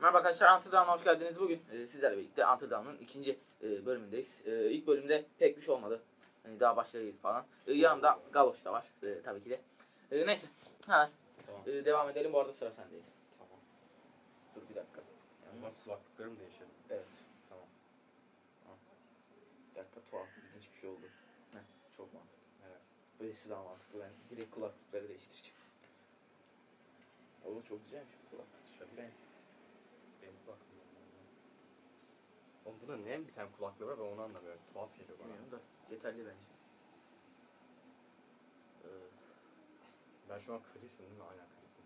Merhaba arkadaşlar Until Dawn'a hoş geldiniz. Bugün e, sizlerle birlikte Until Dawn'ın ikinci e, bölümündeyiz. E, ilk bölümde pek bir şey olmadı. Hani daha başlayalım falan. E, yanımda Galoş da var e, tabii ki de. E, neyse. Ha, Tamam. e, devam edelim. Bu arada sıra sendeydi. Tamam. Dur bir dakika. Yalnız, kulaklıklarım değişelim. evet. Tamam. Bir dakika tuhaf ilginç bir şey oldu. Heh, çok mantıklı. Evet. Böylesi daha mantıklı. Ben direkt kulaklıkları değiştireceğim. Oğlum çok güzelmiş bu kulaklık. Şöyle Ben benim kulaklığım. Oğlum bunda ne bir tane kulaklığı var ben onu anlamıyorum. Tuhaf geliyor bana. bilmiyorum da yeterli bence. Ee, Ben şu an krisin değil mi? Aynen krisin.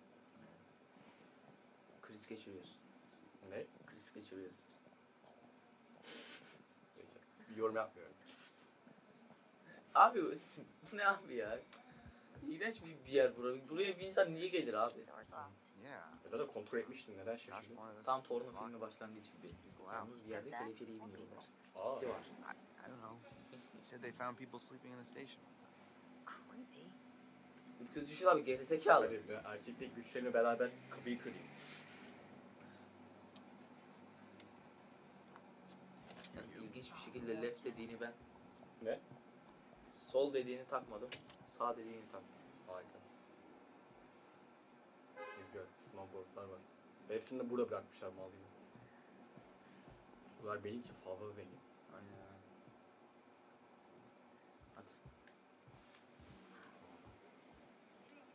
kriz geçiriyorsun. Ne? Kriz geçiriyorsun. Peki. Bir yorum yapmıyorum. Abi bu ne abi ya? İğrenç bir, bir yer burası. Buraya bir insan niye gelir abi? Ya da da kontrol etmiştim. Neden us Tam porno filmi başlangıcı gibi. Yalnız bir yerde teleferiği biniyorlar. İkisi var. I, don't know. He said they found people sleeping in the station. Creepy. Ürkütücü abi gerizekalı. Erkeklik güçlerimle beraber kapıyı kırayım. İlginç bir şekilde left dediğini ben Ne? sol dediğini takmadım. Sağ dediğini taktım. Harika. Um, Güzel. Snowboardlar var. Hepsini de burada bırakmışlar mal gibi. Bunlar benimki fazla zengin. Aynen aynen. Hadi.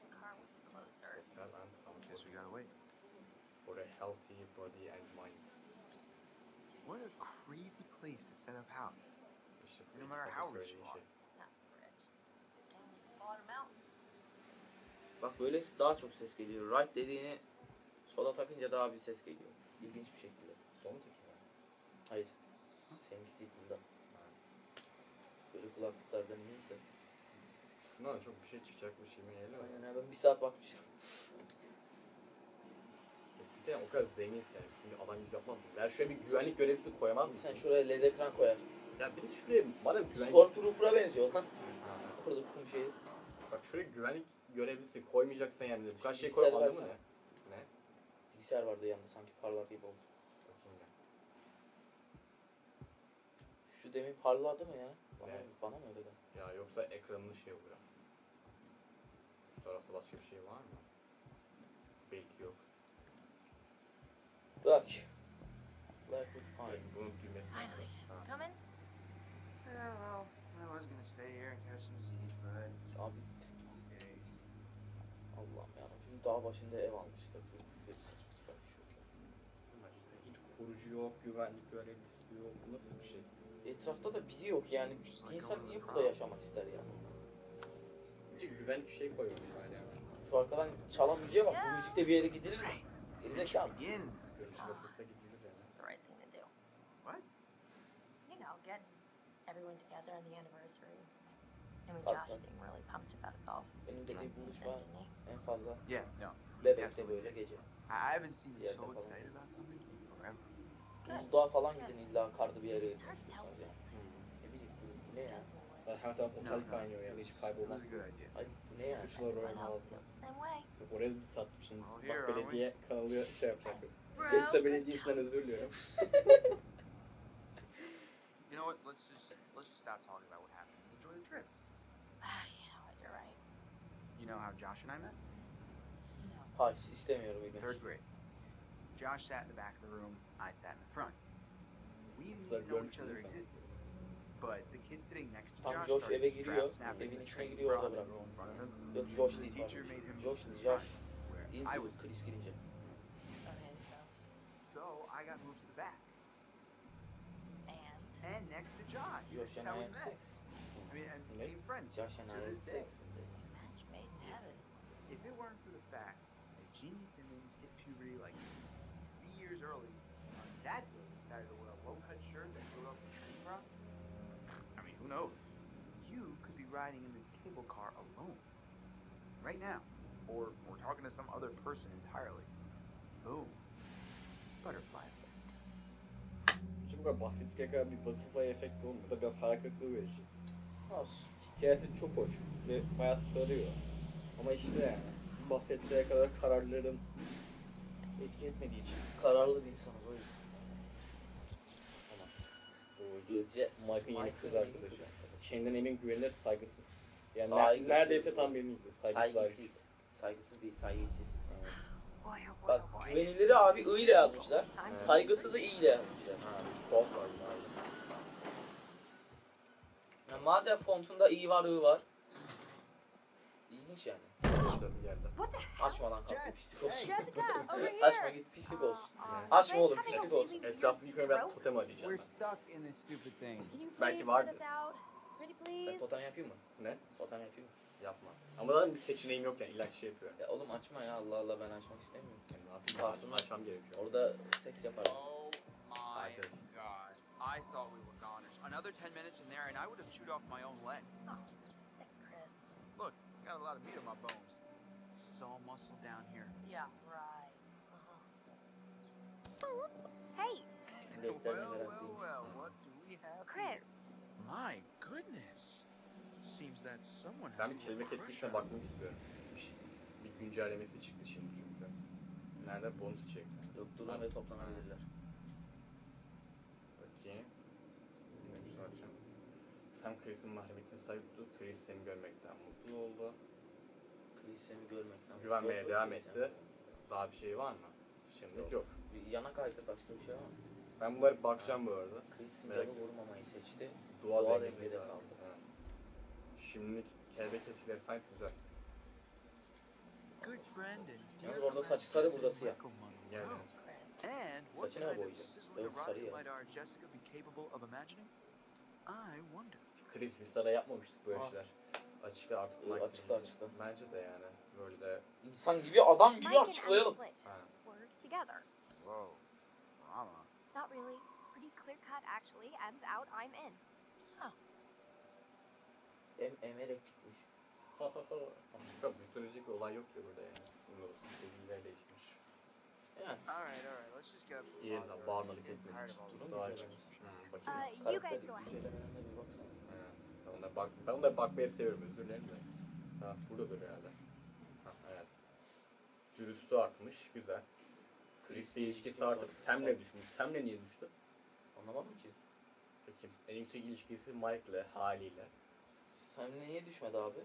The car was closer. Hotel and Guess we gotta wait. for a healthy body and mind. What a crazy place to set up house. İşte No matter how rich you are. şey. Not so rich. Bought him out. Bak böylesi daha çok ses geliyor. Right dediğini sola takınca daha bir ses geliyor. İlginç bir şekilde. Son teki mi? Hayır. Seninki değil bunda. Böyle kulaklıklarda neyse. Şundan da çok bir şey çıkacakmış gibi geliyor. Aynen ben bir saat bakmıştım. Bir de o kadar zenginsin yani. Şunu adam gibi yapmaz mı? Ya şuraya bir güvenlik görevlisi koyamaz mısın? Sen şuraya led ekran koyar. Ya bir de şuraya madem güvenlik... Stormtrooper'a benziyor lan. Orada kum şeyi. Bak şuraya güvenlik görevlisi koymayacaksan yani bu kadar şey koymadın mı ne? Ne? Bilgisayar vardı yanında sanki parlar gibi oldu. Bakayım ya. Şu demin parladı mı ya? Bana, Ne? bana mı öyle geldi? Ya yoksa ekranının şey oluyor. Şu tarafta başka bir şey var mı? Belki yok. Bak. Blackwood Pines. bunun düğmesi. Finally. Ha. Come in. Yeah, well, I was gonna stay here and catch some Z's, but Abi. Allah'ım ya. Şimdi dağ başında ev almışlar. Böyle saçma sapan bir şey yok ya. İşte hiç korucu yok, güvenlik görevlisi yok. Nasıl bir şey? Etrafta da biri yok yani. Bir insan niye burada yaşamak ister ya? Hiç güvenlik bir şey koymamışlar yani. Şu arkadan çalan müziğe bak. Bu müzikte bir yere gidilir mi? Gerizekalı. Görüşü bakılsa gidilir yani. was the right thing to do. What? You know, get everyone together on the anniversary. All Benim dediğim something, buluşma en fazla Yeah, no. bebekte böyle gece. I haven't seen you Yeah, so excited about something in forever. Uludağ'a falan gidin illa karda bir yere gidiyorsunuz yani. Ne bileyim bu, ne ya? Ben her taraf No, otel no. kaynıyor yani hiç It was kaybolmaz. a good idea. Ay bu ne ya? Sıçralar My oranın house altına. feels the same way. Yok, Oraya bir sattım şimdi. Bak here, aren't we? belediye kanalı şey yapacak. Bro, Elisa Belediyesi'nden özür diliyorum. You know what? Let's just let's just stop talking about what know how Josh and I met? No. Hayır istemiyorum İlginç. Third grade. Josh sat in the back of the room. I sat in the front. We didn't Third even know grade each other season. existed. But the kid sitting next to Tam Josh Josh started eve giriyor, strap snapping evin the içine train giriyor, orada brought bırakıyor. girl in front of him. Yok Josh The değil teacher made him Josh move değil to the Josh. front, where I bu was Chris girince. Okay, so. So I got moved to the back. And. And next to Josh. Josh That's and how I we am met. sex. I mean, and Nick? became friends Josh and to I am this day. sex. Match made in heaven. If it weren't for the fact that Jeannie Simmons hit puberty like three years early, on that day decided to wear a low-cut shirt that showed off the train bra, I mean, who knows? You could be riding in this cable car alone. Right now. Or, or talking to some other person entirely. Boom. Butterfly effect. Şimdi bu kadar bahsettikleri kadar bir butterfly efekti olmuyor. Bu da biraz hayal kırıklığı verici. Olsun. Hikayesi çok hoş ve bayağı sarıyor. Ama işte yani bahsettikleri kadar kararların Etki etmediği için. Kararlı bir insanız o yüzden. Tamam. Bu Jess. Mike'ın yeni kız Michael'ın arkadaşı. yeni kız Kendinden emin güvenilir saygısız. Yani Saygısız. neredeyse tam benimdi. Saygısız. Saygısız. Saygısız değil, saygısız. Oh Bak oh boy. güveniliri abi I ile yazmışlar. Evet. Saygısızı I ile yazmışlar. Ha, tuhaf var bu arada. Ya madem fontunda I var I var. İlginç yani. The hell? Açma lan kapıyı pislik olsun. Açma git pislik olsun. Uh, Açma you oğlum, pislik olsun. önce biraz stroke? totem arayacağım We're ben. stuck in this stupid thing. Can you Belki please vardır. let us out? Pretty Ben please? totem yapayım mı? Ne? Totem yapayım mı? Yapma. Ama zaten bir seçeneğim yok yani. İlla şey yapıyor. Ya oğlum açma ya Allah Allah ben açmak istemiyorum. Yani ne yapayım? Kalsın. Açmam, gerekiyor. Orada seks yaparım. Oh my god. I thought we were goners. Another 10 minutes in there and I would have chewed off my own leg. Oh, sick, Chris. Look, got a lot of meat on my bones. İs all muscle down here. Yeah, right. Hey, Leklerine well, well, well, what do we have Chris. here? My goodness. Seems that someone has Ben bir kelime crush etkisine on bakmak istiyorum. Bir, şey- bir güncellemesi çıktı şimdi çünkü. Nerede? Bonus çekti. Yok durun ve toplanabilirler. Bakayım. Neymiş bakacağım. Sam Chris'in mahremiyetine sahip tuttu. Chris seni görmekten mutlu oldu. Seni görmekten. Güvenmeye Yok, devam Chris etti. Daha bir şey var mı? Şimdi Yok. yok. Bir yana kaydır başka bir şey var mı? Ben bunlara bakacağım bu arada. Chris Merak sincabı etme. vurmamayı seçti. Doğa, Doğa dengede dengede kaldı. Evet. Şimdilik kelebek etkileri sanki güzel. Good friend and dear Yalnız orada saçı sarı, Susan burada siyah. Michael Monroe. Yani. And what kind of boyayacak? sizzling sarı erotica ya. might our Jessica be capable of imagining? I wonder. Chris biz sana yapmamıştık böyle Ah. şeyler. Açıkla artık. Açıkla, bence. açıkla. Bence de yani. Böyle İnsan gibi adam gibi açıklayalım. Together. Whoa. Drama. Not really. Pretty clear cut, actually. M's out, I'm in. Em emerek gitmiş. Mitolojik bir olay yok ya burada yani. Sevgililer değişmiş. Yani Alright, alright, let's just get up to the this Durum Daha açmış. Hmm, Uh, bakayım. you guys go ahead. Ben ona bak ben ona bakmayı seviyorum özür dilerim de. Ha buradadır herhalde. Ha evet. Dürüstü artmış güzel. Chris'le ilişkisi artıp Sam'le düşmüş. Sam'le niye düştü? Anlamadım ki. Bakayım. En yüksek ilişkisi Mike'le haliyle. Sen niye düşmedi abi?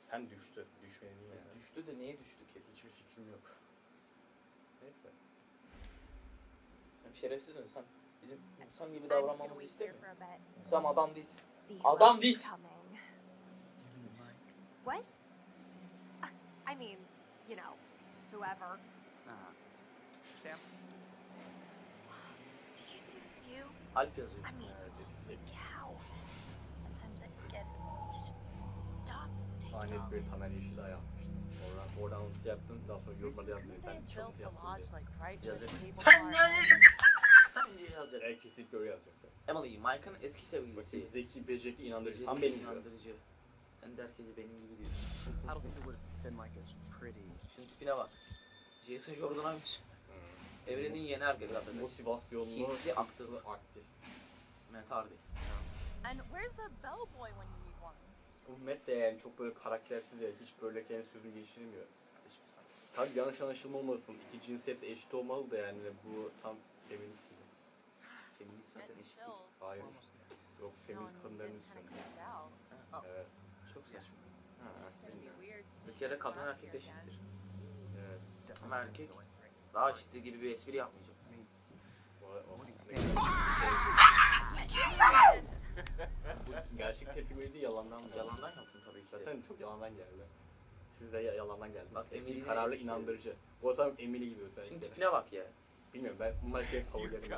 Sam düştü. Düşmedi niye yani? Düştü de niye düştü ki? Hiçbir fikrim yok. Neyse. Sen şerefsiz misin? Sen bizim insan gibi davranmamızı istemiyor. Sen adam değilsin. The Adam hero's değilsin. coming. You mean Mike? What? Uh, I mean, you know, whoever. Uh-huh. Sam? Did you think it was you? Alp yazıyor. I mean, Evet eski sevgili. cow. Sometimes I forget to just stop, take it Annesi all. bir Tamer Yeşilay yapmıştı. Oradan, oradan anlatı yaptın. Daha sonra yorumlarda yaptın. Couldn't Sen they have çalıntı built the yaptın lodge diye. yani- Evet kesinlikle öyle yazacaktı. Emily, Mike'ın eski Bakayım sevgilisi. zeki, becerikli, inandırıcı. Tam benim gibi. inandırıcı. Sen de herkesi benim gibi diyorsun. I don't think it would have been like as pretty. Şimdi tipine bak. Jason Jordan'aymış. Hmm. Evrenin yeni erkek arkadaşı. Motivasyonlu, Hintli aktif. aktif. Matt Hardy. And where's the bellboy when you need one? Bu Matt de yani çok böyle karaktersiz ya. Hiç böyle kendi sözünü geçirmiyor. Hiçbir. Tabii yanlış anlaşılma olmasın. İki cinsiyet de eşit olmalı da yani bu tam feminist. Feminist zaten Getting eşit değil. chills. Hayır. Yok feminist kadınların out. Evet. Çok saçma. Ha, bilmiyorum. Bir kere kadın erkek eşittir. Evet. Ama erkek daha eşittir gibi bir espri. O, o, you ne- think? Bu gerçek tepki değil yalandan mı? Yalandan yaptım tabii ki. Zaten çok yalandan geldi. Siz de ya- yalandan geldi. Bak, Emily'nin kararlı, inandırıcı. Bu adam Emily gibi Şimdi özellikle. tipine bak ya. Bilmiyorum ben bunlar benim favorilerim.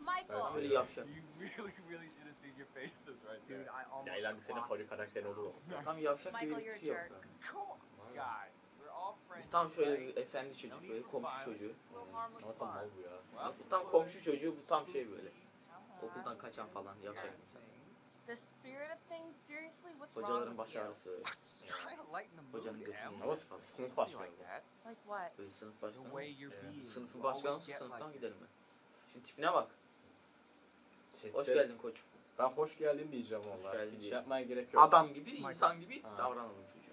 Michael! Böyle yavşak. You really, really should have seen your faces right Dude, there. I almost Ya ileride senin favori karakterin olur o. Tam yavşak gibi Michael, bir you're a tipi yok. jerk. Come on, guys. We're all friends. Biz tam şöyle bir efendi çocuk böyle komşu çocuğu. Ama tam mal bu ya. Bu tam komşu çocuğu bu tam şey böyle. Okuldan kaçan falan yavşak insan. The spirit of things? Seriously? What's wrong Hocaların with baş you? ağrısı. Hocanın götünü Em. Ama sınıf başkanı. like what? Böyle sınıf başkanı. Sınıfın you başkanı get sınıftan gidelim mi? Şimdi tipine bak. Chatte- Hoş geldin koç. Ben hoş geldin diyeceğim Hoş valla. geldin Hiç diye. yapmaya gerek yok. Adam gibi, insan gibi Ha. davranalım çocuğa.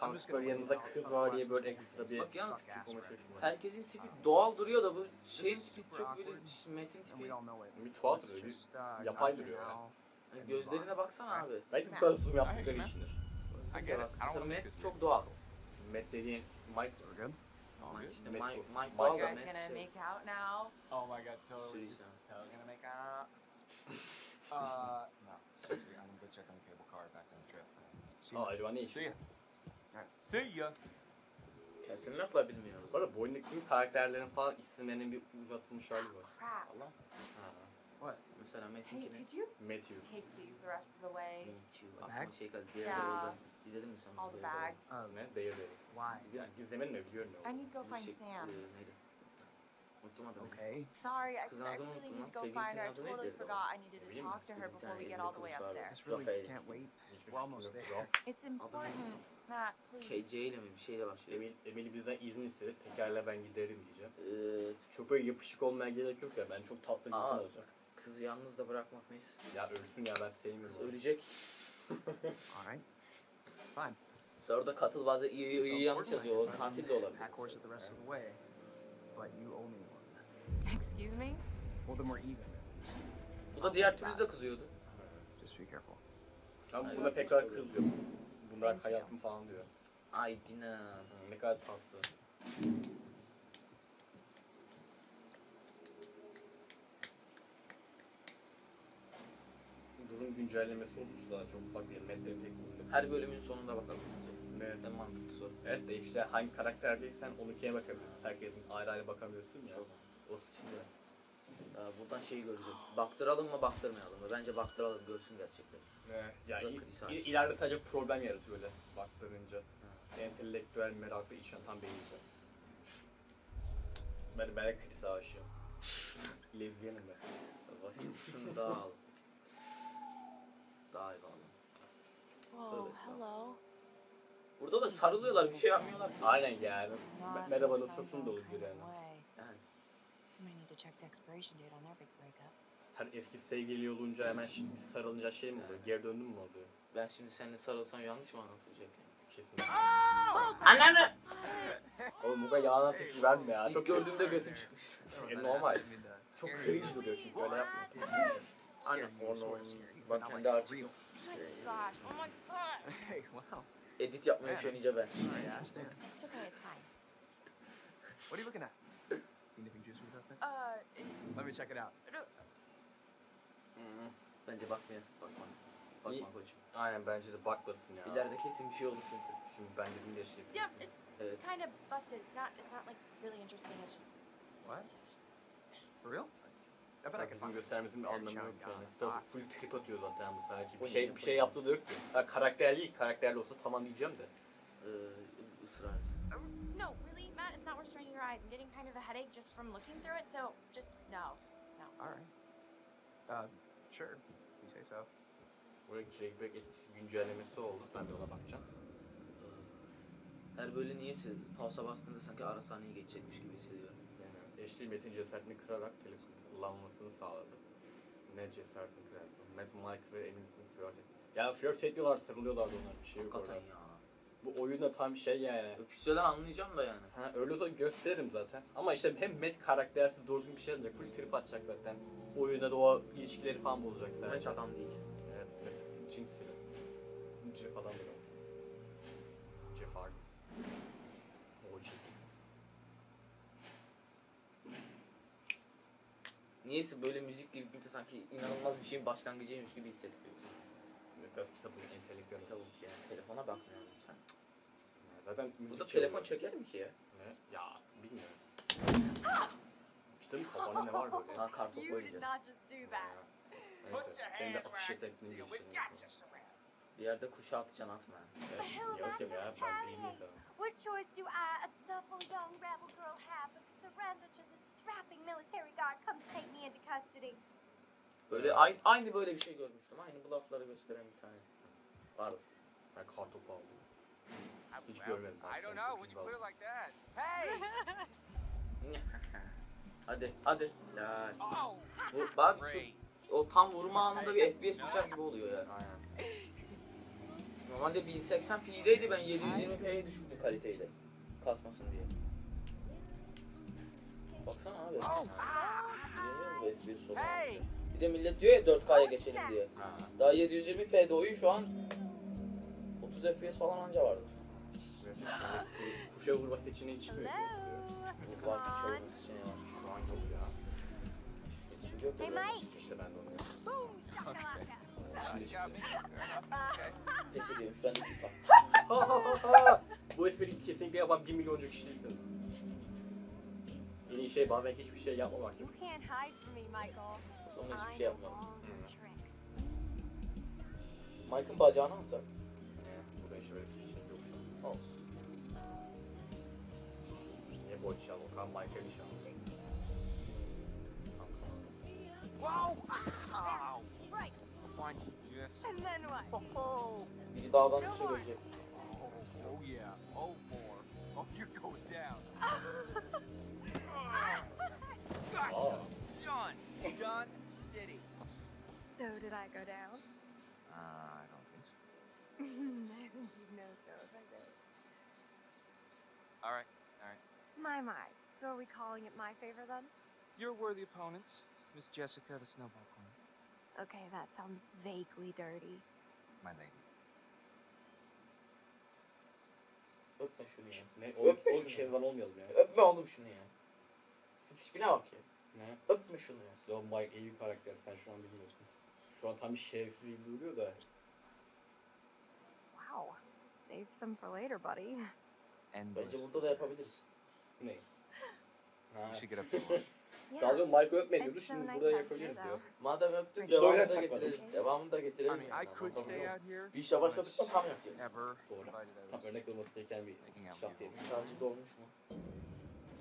gonna böyle down kız var diye böyle ekstra bir Bak yalnız küçük olma çalışma. Herkesin tipi doğal duruyor da bu şeyin tipi çok böyle metin tipi. Bir tuhaf duruyor. Bir uh, yapay duruyor ya. now. Yani gözlerine baksana abi. Belki bu kadar zoom yaptıkları içindir. Mesela Matt çok doğal. Matt dediğin Mike Mike işte Mike. Mike Mike doğal da Matt şey. make out now? Oh my god, totally. Seriously. So gonna make out. Uh, no. Seriously, I'm gonna go check on the cable car back on the trip. See Aa you. acaba ne See işi? ya. Alright. See ya. Kesinlikle bilmiyorum. Bu arada bu oyundaki tüm karakterlerin falan isimlerinin bir uzatılmış hali var. Crap. Allah. Ha. What? Mesela Hey, Metin'kini. could you Matthew. take these the rest of the way? The Aklıma bag? şey geldi. Ya. yeah. İzledin mi sen? All the Diğer bags. Um, Ne? Değer. why? Yani izlemedim mi biliyorum I ya. need to go find şey, Sam. e, neydi? Unuttum adını. Okay. Sorry, I, Kızın I adını really unuttum need lan. to go find her. I adı totally neydi? forgot I needed to Bileyim talk to her before we get all the way up there. This really Rafael. can't wait. We're almost there. It's important, Matt, please. KC ile mi bir şeyle başlıyor. Emil, Emil bizden izin istedi. Pekala ben giderim diyeceğim. Ee, Çok böyle yapışık olmaya gerek yok ya. Ben çok tatlı bir insan Aa. olacak. kızı yalnız da bırakmak neyse. Ya ölsün ya ben sevmiyorum. Kız onu. ölecek. Alright. Fine. Sonra orada katıl bazen iyi, iyi, It's yanlış yazıyor. O katil de olabilir. Pack horse it the rest of the way. But you owe me. Excuse me? Well, then we're even. Bu da diğer türlü de kızıyordu. Just be careful. Ben buna pekala kızdım. Bunlar hayatım falan diyor. Ay Dina. Hı, Ne kadar tatlı. Durum güncellemesi olmuş daha çok. Bak Matt benim tek bölümde. Her bölümün sonunda bakalım. bence. Ne? En mantıklısı o. Evet de işte hangi karakterdeysen onunkine bakabiliyorsun. Herkesin ayrı ayrı bakamıyorsun ya. Çok. O sıkıntı. Daha buradan şeyi göreceğiz. Baktıralım mı baktırmayalım mı? Bence baktıralım görsün gerçekten. Ne? Ya Yok, ileride sadece problem yaratıyor öyle baktırınca. Entelektüel meraklı içen tam beğeneceğim. Ben, ben de Chris'e aşığım. Lezbiyenim ben. Başım daha al. Daha iyi bağlı. Whoa, Tövbe estağfurullah. hello. Burada da sarılıyorlar bir şey yapmıyorlar. Aynen yani. Merhaba nasılsın da olur. Yani We may need to check the expiration date on their big breakup. Her eski sevgili olunca hemen şimdi sarılınca şey mi oluyor? Geri döndün mü oluyor? ben şimdi seninle sarılsam yanlış mı anlatılacak yani? Kesin. Ananı! Oğlum bu kadar yalan tepki verme ya. Çok gördüğümde götüm çıkmıştı. E, normal. Çok cringe duruyor çünkü öyle yapma. Anne. Bak kendi artık Oh my gosh, oh my god. Hey, wow. edit yapmaya üşenince ben. Sorry, Ash. Man. It's okay, it's fine. What are you looking at? See anything juicy with that? Uh, it- Let me check it out. Bence bakmayalım. Bakma. İyi. Bakma koçum. Aynen bence de bakmasın ya. İleride kesin bir şey olur çünkü. Şimdi ben dedim de şey. Yeah, it's Evet. kind of busted. It's not. It's not like really interesting. It's just. What? For real? I bet I can bizim find bir anlamı yok yani. ya. Biraz full trip atıyor zaten bu sadece. Bir şey bir şey yaptığı da yok ki. Ha, karakterli, karakterli olsa tamam diyeceğim de. Ee, ısrar et. Uh, No, really, Matt. It's not worth straining your eyes. I'm getting kind of a headache just from looking through it. So just no. All right. Uh, sure. You say so. Buraya Kickback etkisi güncellemesi oldu. Ben de ona bakacağım. Her böyle niyeyse pausa bastığında sanki ara sahneyi geçecekmiş gibi hissediyorum. Yani HD Metin cesaretini kırarak teleskop kullanmasını sağladı. Ne cesaretini kırarak. Matt, Mike ve Emil'in flört etti. Yani flört etmiyorlar, sarılıyorlardı onlar bir şey yok Hakikaten orada. ya. Bu oyun da tam şey yani. Öpüşseler anlayacağım da yani. Ha, öyle olsa gösteririm zaten. Ama işte hem Matt karaktersiz doğru düzgün bir şey yapacak. Full trip atacak zaten. Oyunda da o ilişkileri falan bozacak sadece. Hiç adam değil. Evet, Matt cins bile. Jeff adam bile. Jeff Hardy. O cins. Niyeyse böyle müzik girdiğinde sanki inanılmaz bir şeyin başlangıcıymış gibi hissettiriyor. Biraz kitabın entelektüel. Tavuk yani telefona bakmıyorum Zaten Burada müzik telefon çalıyor. çeker mi ki ya? Ne? Ya bilmiyorum. Kitabın kapağında ne var böyle? Ha kartopu you did oynayacağız. not just do that. Neyse, benim de atış yeteneklerini geliştirdim. Bir yerde kuşa atacaksın atma. Evet, yavaş ya, ben değilim sana. What choice do I, a supple young rebel girl, have but to surrender to the strapping military guard come to take me into custody? Böyle aynı, aynı böyle bir şey görmüştüm. Aynı bu lafları gösteren bir tane. Vardı. Ben kartopu aldım. Hiç görmedim. I don't know when you put it like that. Hey! hadi hadi. Ya. Oh! Bu, bak şu, o tam vurma anında bir FPS düşer gibi oluyor ya. Aynen. Normalde 1080p'deydi ben 720p'ye düşürdüm kaliteyle. Kasmasın diye. Baksana abi. Bilmiyorum bu FPS sorunu. Hey! Bir de millet diyor ya 4K'ya geçelim diye. Ha. Daha 720p'de oyun şu an 30 FPS falan anca vardır. Kuşa vurma seçeneği çıkmıyor. Bu var şey olması seçeneği var. Şu an yok ya. Yok Hey. Mike. İşte ben de onu yapıyorum. Boom, shakalaka. Şimdi. Okay. Pes ediyormuş ben de FIFA. Ha ha ha ha! Bu espriyi kesinlikle yapan 1 milyoncu kişi değilsin. En iyi şey bazen hiçbir şey yapmamak. You can't hide from me, Michael. Sonra hiçbir I şey know yapmadım. all the tricks. Mike'ın bacağını alsak. Burada işte böyle bir şey yok şu an. Olsun. Niye boy çal? Okan Michael iş almış. Whoa! Ow! Right. Fine, Jess. And then what? Oh, oh, Biri dağdan düşe görecek. oh yeah. Oh, four. Oh, you're going down. Gotcha. Aa. Done. Done city. So did I go down? I think you'd know so if I did. All right. My, my. So are we calling it my favor then? You're worthy opponents. Miss Jessica, the snowball queen. Okay, that sounds vaguely dirty. My lady. Öpme şunu ya. Ne? O, Öpme o şunu. Kezban olmayalım ya. Öpme oğlum şunu ya. Şu tipine bak ya. Ne? Öpme şunu ya. Ya Mike iyi bir karakter. Sen şu an bilmiyorsun. Şu an tam bir şerefsiz gibi duruyor da. Save some for later, buddy. And Bence burada da yapabiliriz. Ne? Ha. We should get up there. Daha Yeah. önce Mike öpme diyordu. Şimdi burada yapabiliriz diyor. Madem öptük Söyle devamını da takmadım. getirelim. Devamını da I getirelim. mean, I yani. could stay out here. Bir işe başladık mı tam yapacağız. Ever. Doğru. Provided I Tam was örnek olması gereken bir out şahsiyet. Şarjı dolmuş mu?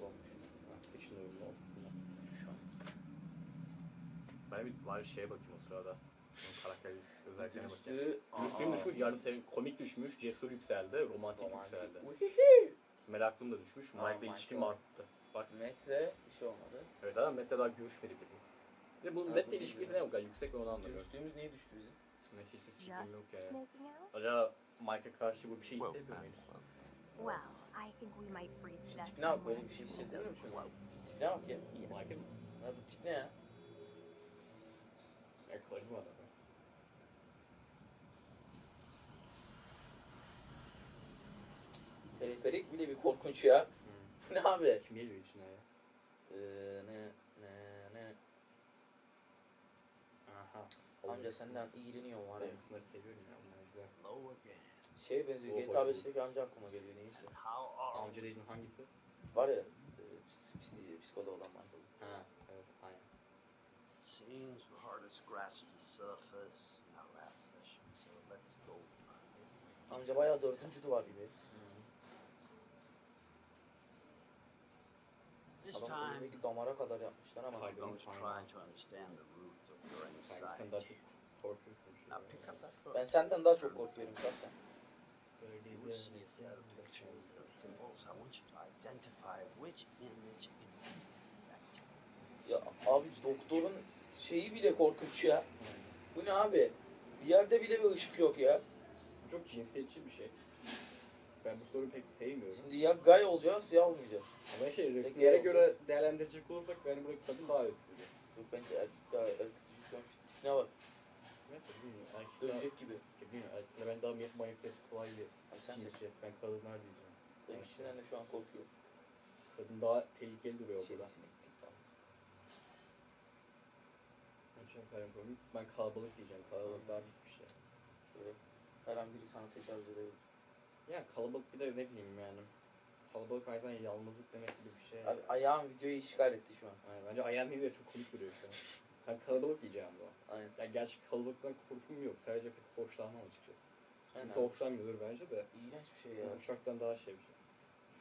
Dolmuş. Ha, Section oyunun ortasında. Şu an. Ben bir bari şeye bakayım o sırada. Onun özelliklerine bakayım. Üstü. Müslüm düşmüş, yarım seviye komik düşmüş, cesur yükseldi, romantik, yükseldi. Uhihi. Meraklım da düşmüş, Aa, Mike'la ilişkim arttı. Bak Metre bir şey olmadı. evet adam Matt'le daha görüşmedik bile. Ve bu ilişkisi değil. ne o kadar yüksek ben onu anlamıyorum. Dürüstlüğümüz niye düştü bizim? Hiçbir Just fikrim yok ya. Acaba Mike'a karşı bu bir şey hissediyor muyuz? Well, I think we might freeze death. Tipine bak böyle bir şey in hissetmiyor those musun? clothes. Tipine bak ya. Mike'ın Ya bu tip ne ya? ya karizma adamı. Teleferik bile bir korkunç ya. Bu ne abi? Kim geliyor içine ya? Ee, ne ne ne. Aha. Amca senden iğreniyorum var ya. Ben bunları seviyorum ya, bunlar güzel. Şeye benziyor. O GTA hoş 5'teki amca aklıma geliyor neyse. Amca dediğin hangisi? Var ya e, ps- ps- psikoda olan Michael. Ha, evet, aynen. Seems we're hard to scratch the surface in our last session, so let's go. Amca bayağı dördüncü duvar gibi. This time, damara kadar yapmışlar ama. Going to try to understand the root of your anxiety. korkuyorsun şu Now an. pick up that book. Ben senden daha çok korkuyorum şahsen. You will see a set of pictures and symbols. I want you to identify which image intersect. Ya abi doktorun şeyi bile korkunç ya. Bu ne abi? Bir yerde bile bir ışık yok ya. Çok cinsiyetçi bir şey. Ben bu soruyu pek sevmiyorum. Şimdi ya gay olacağız ya olmayacağız. Ama şey resimlere olacağız. göre değerlendirecek olursak ben burada kadın daha ötürü. Yok bence erkek daha erkek şu an şu tipine bak. Evet, bilmiyorum. Erkek daha, Dövecek gibi. bilmiyorum. Erkekle ben daha manipülatif kolay bir Abi sen seç. cinsiyet. Ben kadınlar diyeceğim. Ben ikisinden de şu an korkuyorum. Kadın daha tehlikeli duruyor burada. Ben kalabalık diyeceğim. Kalabalık daha pis bir şey. Böyle her an biri sana tecavüz edebilir. Yani kalabalık bir de ne bileyim yani. Kalabalık zamanda yalnızlık demek gibi bir şey. Abi ayağım videoyu işgal etti şu an. Yani bence ayağın değil de çok komik duruyor şu an. Ben kalabalık diyeceğim bu. Aynen. Yani gerçi kalabalıktan korkum yok. Sadece pek hoşlanmam açıkçası. Aynen. Kimse hoşlanmıyordur bence de. İğrenç bir şey ya. Yani uçaktan daha şey bir şey.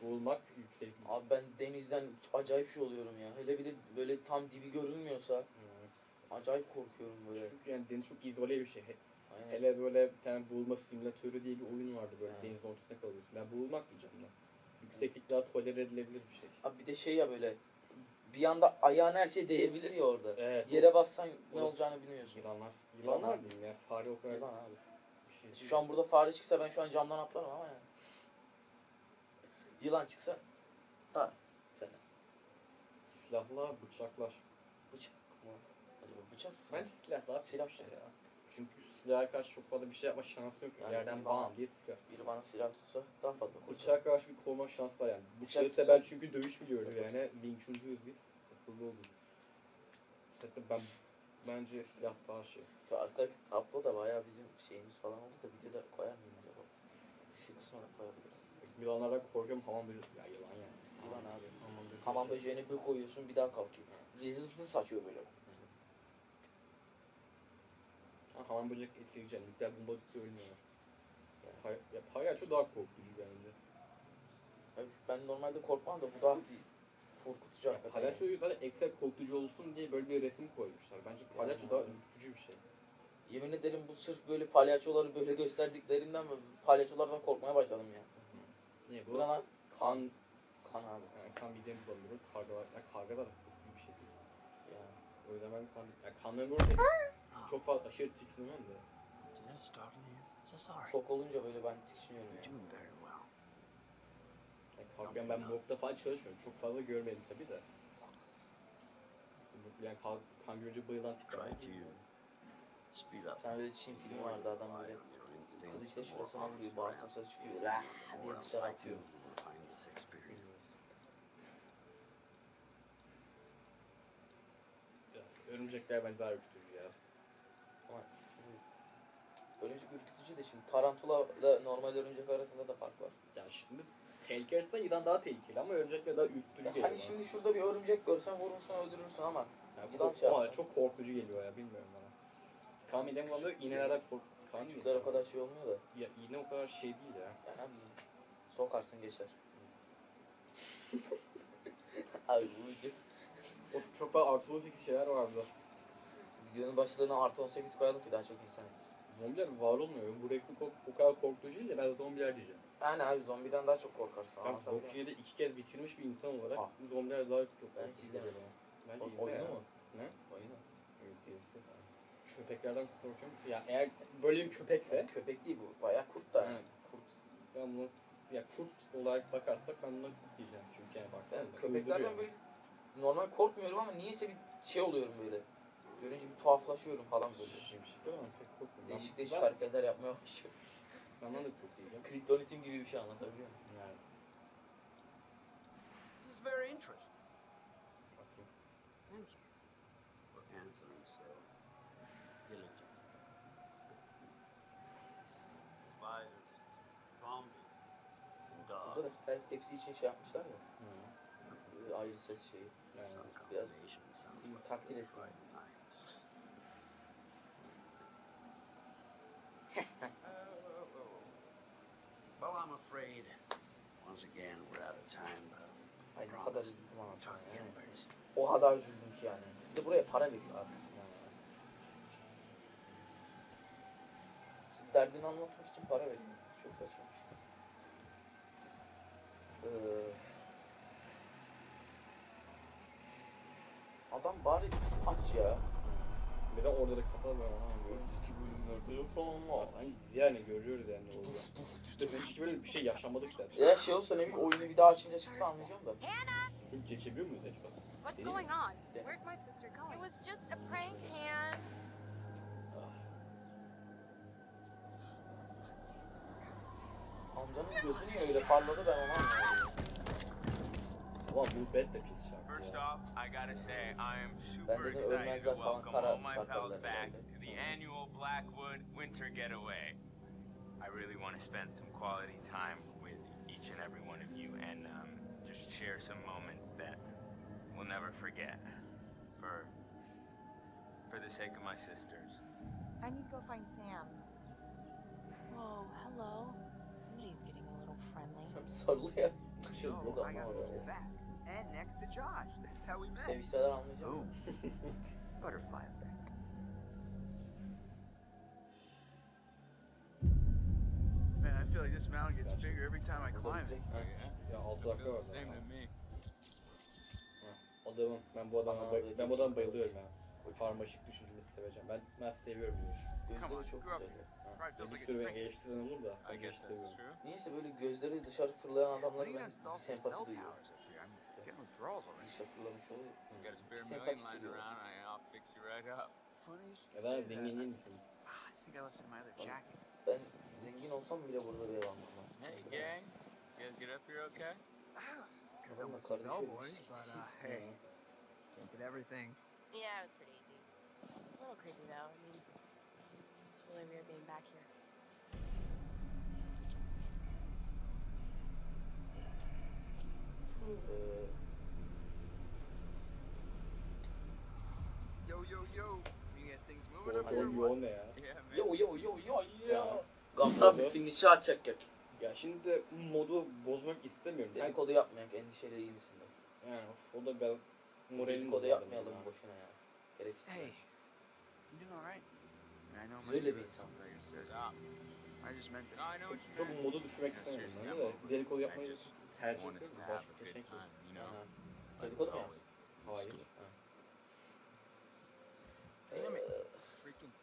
Boğulmak yükseklik. Abi ben denizden acayip şey oluyorum ya. Hele bir de böyle tam dibi görünmüyorsa Hmm. acayip korkuyorum böyle. Çünkü yani deniz çok izole bir şey. Aynen. Hele böyle bir tane boğulma simülatörü diye bir oyun vardı böyle Ha. denizin ortasına kalıyorsun. Ben boğulmak diyeceğim ben. Yükseklik daha tolere edilebilir bir şey. Abi bir de şey ya böyle bir anda ayağın her şey değebilir ya orada. Evet. Yere bassan ne olacağını bilmiyorsun. Yılanlar. Yılan Yılanlar diyeyim ya. Fare o kadar Yılan abi. bir şey Şu an burada fare çıksa ben şu an camdan atlarım ama yani. Yılan çıksa daha fena. Silahlar, bıçaklar. Bıçak mı? Acaba bıçak mı? Bence silahlar Silah şey ya. Çünkü silaha karşı çok fazla bir şey yapma şansı yok. Yani Yerden bir bam bana- diye sıkar. Biri bana silah tutsa daha fazla kurtarır. Bıçağa karşı bir koruma şansı var yani. Bıçağı tutsa- ben çünkü dövüş biliyoruz yani. Wing Chun'cuyuz biz. Akıllı olun. Zaten ben bence silah daha şey. Şu arka tablo da bayağı bizim şeyimiz falan oldu da videoda koyar mıyım acaba? Şu kısmına koyabiliriz. Yılanlardan korkuyorum hamam böceği. Ya yılan yani. Yılan abi. Hamam böceği. Hamam böceğini bir koyuyorsun bir daha kalkıyor. Hızlı saçıyor böyle. Ha, hamam böcek etkileyici. Yani nükleer bomba düşse ölmüyorlar. Yani, pay- ya palyaço daha korkutucu bence. Abi ben normalde korkmam da bu daha bir korkutucu Ya, hakikaten. palyaçoyu zaten ekstra korkutucu olsun diye böyle bir resim koymuşlar. Bence palyaço Yani. daha ürkütücü bir şey. Yemin ederim bu sırf böyle palyaçoları böyle gösterdiklerinden mi palyaçolardan korkmaya başladım ya. Bu ne lan? Kan, Kan abi. yani kan midemi bulamıyorum. Kargalar, ya karga da korkutucu bir şey değil. Yani. O yüzden ben kan, ya kanları görünce çok fazla aşırı tiksinmem de. Şok olunca böyle ben tiksiniyorum yani. Yani kalkan ben blokta falan çalışmıyorum. Çok fazla görmedim tabii de. Yani kan, kan görünce bayılan tipler. Tane böyle Çin filmi vardı adam böyle kılıçla vuruyor honest bağırsakları çıkıyor. Rah diye dışarı I atıyor. Örümcekler bence ürkütücü ya. Ama şimdi örümcek ürkütücü de şimdi tarantula ile normal örümcek arasında da fark var. Ya şimdi tehlikeli açısından yılan daha tehlikeli ama örümcekler daha ürkütücü Ya geliyor hani bana. şimdi şurada bir örümcek görsen vurursun öldürürsün ama Yani yılan şey yapsın. çok korkutucu geliyor ya bilmiyorum bana. Kan midem bulanıyor iğnelerden kork... Kan küçükler o kadar şey olmuyor da. Ya iğne o kadar şey değil ya. Yani abi sokarsın geçer. abi bu Of çok fazla artı 18 şeyler vardı. Videonun başlığına artı 18 koyalım ki daha çok insan izlesin. Zombiler var olmuyor. Bu resmi kork- o kadar korkutucu değil de ben zombiler diyeceğim. Yani abi zombiden daha çok korkarsın. Ben anlatabiliyor Walking Dead'i iki kez bitirmiş bir insan olarak Ha. zombiler daha çok Ben hiç izlemedim. Bence O- izle oyunu ya. mu? Ne? Oyunu. Evet dizisi. Köpeklerden korkuyorum. Ya eğer böyle bir köpekse Yani köpek değil bu. Bayağı kurt da. Evet, kurt. Ben bunu ya kurt olarak bakarsak ben buna kurt diyeceğim çünkü yani baksana. Ben köpeklerden böyle normal korkmuyorum ama niyeyse bir şey oluyorum böyle. Görünce bir tuhaflaşıyorum falan böyle. Şimşekler ama pek korkmuyorum. Değişik Ben- değişik ben- hareketler yapmaya başlıyorum. Benden de kurt diyeceğim. Kriptonitim gibi bir şey anlatabiliyor muyum? Yani This is very interesting. bakayım. Thank you for answering so diligently. Spiders, zombies, and Burada dogs. da her, hepsi için şey yapmışlar ya. Hı. e, Ayrı ses şeyi. Yani Some biraz combination sounds bir like takdir ettim. Friday night. Well, I'm afraid once again we're out of time, but Ay ne kadar üzüldüm talk again Yani. soon. O kadar üzüldüm ki yani. Bir de buraya para veriyor abi. yani. Sırf derdini anlatmak için para veriyor. Çok saçma bir şey. Ee, adam bari aç ya. Bir de orada da kapalı var ama böyle. Önceki bölümlerde yaşanılmaz. Sanki dizi yani görüyoruz yani oluyor. İşte ben hiç böyle bir şey yaşamadık zaten. Eğer şey olsa ne bileyim oyunu bir daha açınca çıksa anlayacağım da. Çünkü geçebiliyor muyuz acaba? What's going on? Where's my sister It going? was just a prank, Han. Amcanın gözü niye öyle parladı ben onu anlamadım. First ya. off, I gotta say I am super excited to welcome all my şarkılar pals back to the annual Blackwood Winter Getaway. I really want to spend some quality time with each and every one of you and um, just share some moments that we'll never forget for for the sake of my sisters. I need to go find Sam. Whoa, hello. Somebody's getting a little friendly. Sarılıyor. Şey, So bu da I got anlamadım. moved back and next to Josh. That's how we met. Sevişseler anlayacağım. Boom. Butterfly effect. Man, I feel like this mountain gets bigger every time I climb it. Ya 6 dakika var. Same to me. Adamım ben bu adama bay- ben bu adama bir- bayılıyorum ya. Karmaşık düşünceli seveceğim. Ben ben seviyorum bunu. Come on, Gözleri çok grew up güzel. in this. Ha, Probably ya feels bir like sürü beni trick. eleştiren olur da I ben guess that's seviyorum. true. Niyeyse böyle gözleri dışarı fırlayan need to ben sempati cell duyuyorum. towers withdrawals already. Dışarı fırlamış oluyor. You got a spare Sympathetic million lying around, and I'll fix you right up. Funny you should say that. zengin değil misin? Ah, I think I left it in my other jacket. Ben zengin olsam bile burada bir ev almam. lan. Hey, gang. You guys get up here okay? Ah, could Adamla have some kardeş bellboys, but uh, hey, can't get everything. Yeah, it was pretty easy. A little creepy though. I mean, it's really weird being back here. Ee, things moving up Yo here. yo or what? yo ne ya? Yo yo yo yo Ya. yo. Gamdan bir finişi açacak. Ya şimdi modu bozmak istemiyorum. Dedikodu yapmayak endişeli iyi misin yani o da biraz moralim Dedikodu yapmayalım bana. boşuna ya. Gereksiz. Hey, you doing all right? I, mean, I know Güzel most bir insan. Çok modu düşürmek Yeah, istemiyorum I'm de. Dedikodu yapmayı tercih ediyorum. Başka bir şey. Like Dedikodu mu yaptın? Hayır. Ha. Damn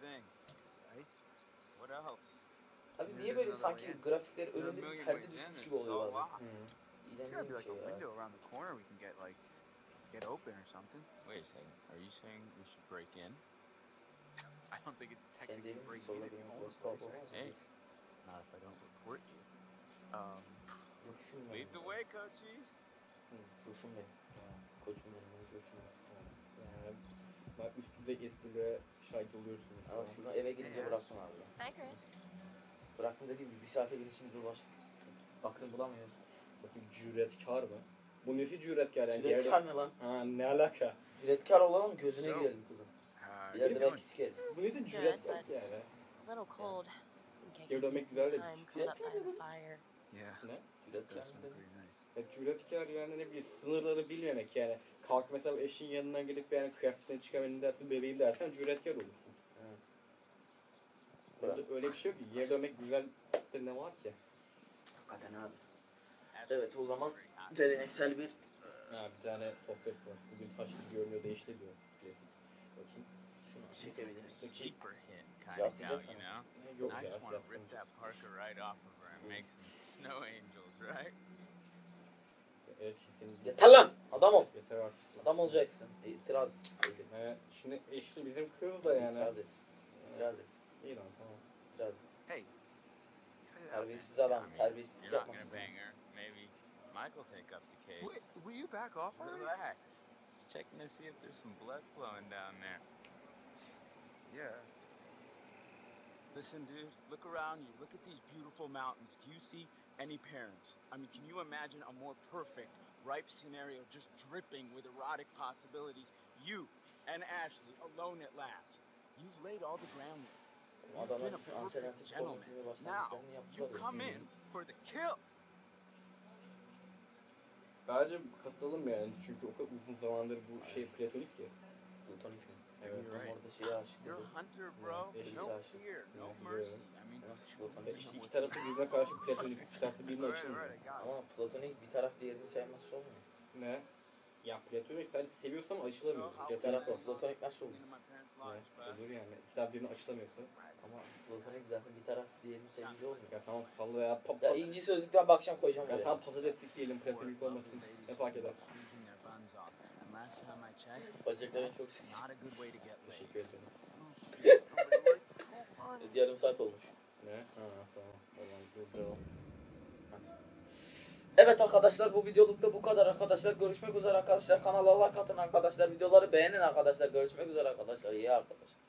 thing. It's iced. What else? Abi Yeah, niye there's böyle another sanki way in. are a önünde bir perde düşmüş in, gibi it's oluyor bazen. locked. Hmm. Hmm. Hı. There's gotta be like bir a şey ya. window around the corner we can get like get open or something. Wait a second. Are you saying we should break in? I don't think it's technically breaking in if you own the dost olmaz place, right? Hey. Not if I don't report you. Um, Coşum Lead the way, coaches. Hmm, Hı, Coşum benim. Koçum benim. benim benim. Yani bak üst düzey esprilere şahit oluyorsunuz. şu Ama an. şunu eve gidince bıraktım abi. ya. Hi, Chris. Bıraktım dediğim gibi bir saat evin içinde dolaştım. Baktım bulamıyorum. Bakayım cüretkar mı? Bu nesi cüretkar yani? Cüretkar ne lan? Ha ne alaka? Cüretkar olalım gözüne girelim kızım. uh, İleride you belki doing? sikeriz. Bu nesi cüretkar but- yani? A little cold. Okay, Geri dönmek güzel dedik. time curled up by the fire. Yeah, Ne? that Cüretkar does ne sound demek? pretty nice. Ya cüretkar yani ne bileyim sınırları bilmemek yani. Kalk mesela eşin yanına gelip yani kıyafetini çıkarmayın dersin bebeğim dersen cüretkar olursun. Evet. Öyle, öyle bir şey yok ki. Geri dönmek güzel de ne var ki? Hakikaten abi. Evet o zaman geleneksel bir Ha bir tane sohbet var. Bugün taş gibi görünüyor değişti diyor. Klasik. Bakayım. şunu çekebiliriz. Sleeper hit kind of you know? Yok I ya. just want to rip that Parker right off of her and make some snow angels, right? Yeter lan! Adam ol. Yeter artık. Adam olacaksın. E, İtiraz. Evet, şimdi eşli bizim kız da yani. İtiraz etsin. İtiraz etsin. İyi lan tamam. İtiraz et. Hey. Terbiyesiz adam. Not yapmasın. Maybe will take up the case. Wait, will you back off already? Relax. Just checking to see if there's some blood flowing down there. Yeah. Listen, dude, look around you. Look at these beautiful mountains. Do you see any parents? I mean, can you imagine a more perfect, ripe scenario just dripping with erotic possibilities? You and Ashley alone at last. You've laid all the groundwork. You've been a perfect gentleman. Now, you come in for the kill. Bence katılalım yani çünkü o kadar uzun zamandır bu şey platonik ki. Platonik mi? Evet. Tam orada şeye aşık You're a hunter, bro. Yeah, No fear, no Yeah, mercy. Nasıl işte iki tarafı birbirine karşı platonik, iki tarafı birbirine açılmıyor. Ama platonik bir taraf diğerini sevmezse olmuyor. Ne? Ya platonik sadece seviyorsan açılamıyor. Bir Platonik taraf yok. platonik nasıl olur? bro. Olur yani. İki taraf birbirine açılamıyorsa. Ama platonik zaten bir taraf diğerini sevince olmuyor. Ya tamam salla ya. Pa, Ya pa, inci sözlükten bakacağım koyacağım ya tamam patateslik diyelim platonik olmasın. Ne fark eder? Bacakların çok seksi. Teşekkür ederim. Buns. Yarım saat olmuş. Evet arkadaşlar bu videoluk da bu kadar arkadaşlar. Görüşmek üzere arkadaşlar. Kanala like atın arkadaşlar. Videoları beğenin arkadaşlar. Görüşmek üzere arkadaşlar. İyi arkadaşlar.